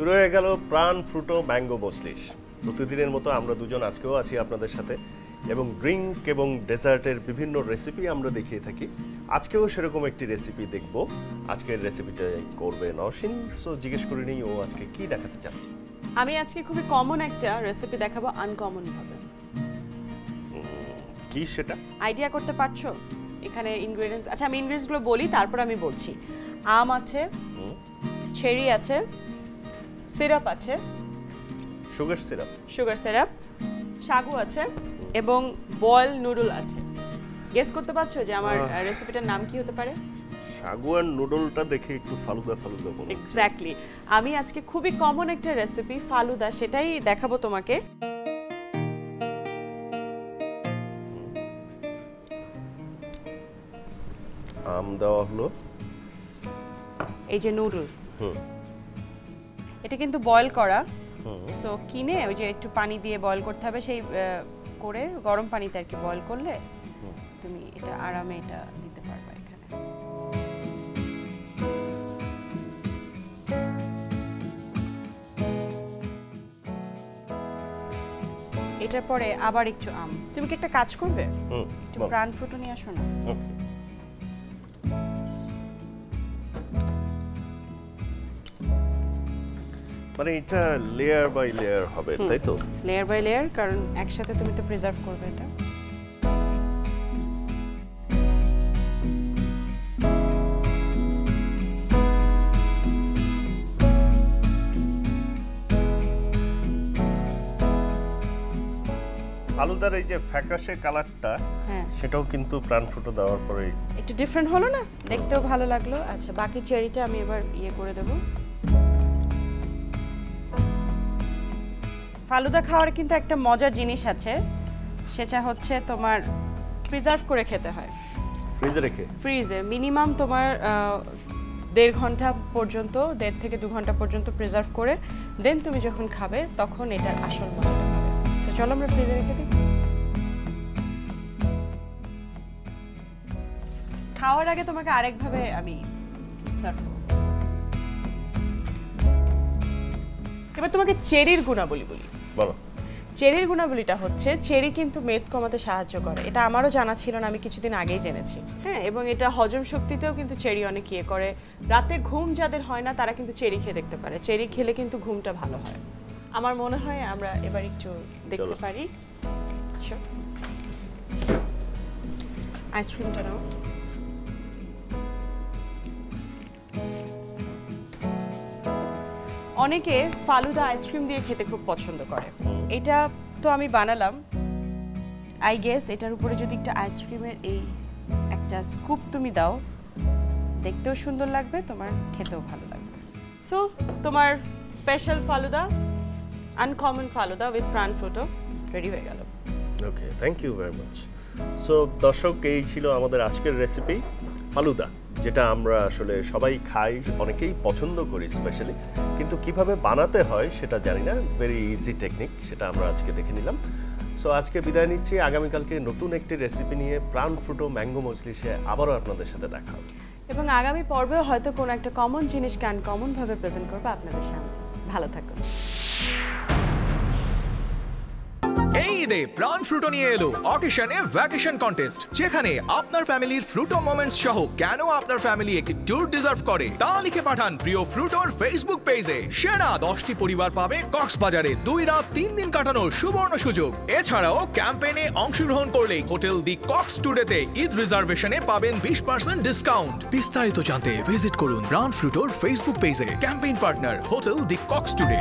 শুরু হয়ে গেল প্রাণ ফ্রুটো ম্যাঙ্গো মসলিশ প্রতিদিনের মতো আমরা দুজন আজকেও আছি আপনাদের সাথে। এবং ড্রিঙ্ক এবং ডেজার্টের বিভিন্ন রেসিপি আমরা দেখিয়ে থাকি। আজকেও সেরকম একটি রেসিপি দেখব। আজকের রেসিপিটা করবে নওশিন। সো জিজ্ঞেস করে নিই ও আজকে কি দেখাতে চাচ্ছে? আমি আজকে খুবই কমন একটা রেসিপি দেখাবো আনকমন ভাবে কি সেটা? আইডিয়া করতে পারছ? এখানে ইনগ্রেডিয়েন্টস আচ্ছা আমি ইনগ্রেডিয়েন্টসগুলো বলি তারপর আমি বলছি। আম আছে চেরি আছে সিরাপ আছে। সুগার সিরাপ সুগার সিরাপ সাগু আছে এবং বয়েল নুডল আছে। গেস করতে পারছ যে আমার রেসিপিটার নাম কি হতে পারে? সাগু আর নুডলটা দেখে একটু ফালুদা ফালুদা বলো। এক্স্যাক্টলি আমি আজকে খুবই কমন একটা রেসিপি ফালুদা সেটাই দেখাবো তোমাকে। আম দেওয়া হলো। এই যে নুডল। হুম। এটা কিন্তু বয়েল করা। সো কিনে ওই যে একটু পানি দিয়ে বয়েল করতে হবে সেই করে গরম পানিতে আর কি বয়েল করলে তুমি এটা আরামে এটা দিতে পারবে এখানে। এটার পরে আবার একটু আম। তুমি কি একটা কাজ করবে? একটু প্রাণ ফুটো নিয়ে আসো না। ওকে। মানে এটা লেয়ার বাই লেয়ার হবে তাই তো? লেয়ার বাই লেয়ার কারণ একসাথে তুমি তো প্রিজার্ভ করবে এটা। আলুদার এই যে ফ্যাকাশে কালারটা হ্যাঁ। সেটাও কিন্তু প্রাণ ফুটো দেওয়ার পরে একটু ডিফারেন্ট হলো না? দেখতেও ভালো লাগল। আচ্ছা বাকি চেরিটা আমি এবার ইয়ে করে দেব। ফালুদা খাওয়ার কিন্তু একটা মজার জিনিস আছে। সেটা হচ্ছে তোমার প্রিজার্ভ করে খেতে হয়। ফ্রিজে রেখে? ফ্রিজে মিনিমাম তোমার দেড় ঘণ্টা পর্যন্ত দেড় থেকে দু ঘণ্টা পর্যন্ত প্রিজার্ভ করে দেন তুমি যখন খাবে তখন এটার আসল মজাটা পাবে। চলো আমরা ফ্রিজে রেখে দিই। খাওয়ার আগে তোমাকে আরেকভাবে আমি সার্ভ করব। এবার তোমাকে চেরির গুণাবলী বলি। বলো। চেরির গুণাবলীটা হচ্ছে চেরি কিন্তু মেদ কমাতে সাহায্য করে। এটা আমারও জানা ছিল না আমি কিছুদিন আগেই জেনেছি। হ্যাঁ এবং এটা হজম শক্তিতেও কিন্তু চেরি অনেক ইয়ে করে। রাতে ঘুম যাদের হয় না তারা কিন্তু চেরি খেয়ে দেখতে পারে। চেরি খেলে কিন্তু ঘুমটা ভালো হয়। আমার মনে হয় আমরা এবার একটু দেখতে পারি। আইসক্রিমটা নাও। অনেকে ফালুদা আইসক্রিম দিয়ে খেতে খুব পছন্দ করে। এটা তো আমি বানালাম। আই গেস এটার উপরে যদি একটা আইসক্রিমের এই একটা স্কুপ তুমি দাও, দেখতেও সুন্দর লাগবে, তোমার খেতেও ভালো লাগবে। সো তোমার special falooda uncommon falooda with Pran Frooto ready হয়ে গেল। Okay thank you very much so দর্শক, এই ছিল আমাদের আজকের রেসিপি ফালুদা। যেটা আমরা আসলে সবাই খাই, অনেকেই পছন্দ করি স্পেশালি কিন্তু কীভাবে বানাতে হয় সেটা জানি না ভেরি ইজি টেকনিক সেটা আমরা আজকে দেখে নিলাম। সো আজকে বিদায় নিচ্ছি, আগামীকালকে নতুন একটি রেসিপি নিয়ে প্রাণ ফ্রুটো ম্যাঙ্গো মজলিসে আবারও আপনাদের সাথে দেখা হবে। এবং আগামী পর্বেও হয়তো কোনো একটা কমন জিনিসকে আনকমন কমনভাবে প্রেজেন্ট করব আপনাদের সামনে। ভালো থাকুন। ঈদে প্রাণ ফ্রুটো নিয়ে এলো অকেশনে ভ্যাকেশন কন্টেস্ট, যেখানে আপনার ফ্যামিলির ফ্রুটো মোমেন্টস সহ কেন আপনার ফ্যামিলি একটি ট্যুর ডিজার্ভ করে, তা লিখে পাঠান প্রিয় ফ্রুটোর ফেসবুক পেজে। সেরা দশটি পরিবার পাবে কক্সবাজারে দুই রাত তিন দিন কাটানোর সুবর্ণ সুযোগ। এছাড়াও ক্যাম্পেইনে অংশগ্রহণ করলে হোটেল দি কক্স টুডেতে ঈদ রিজার্ভেশনে পাবেন বিশ পার্সেন্ট ডিসকাউন্ট। বিস্তারিত জানতে ভিজিট করুন প্রাণ ফ্রুটোর ফেসবুক পেজে। Campaign partner, hotel the Cox today.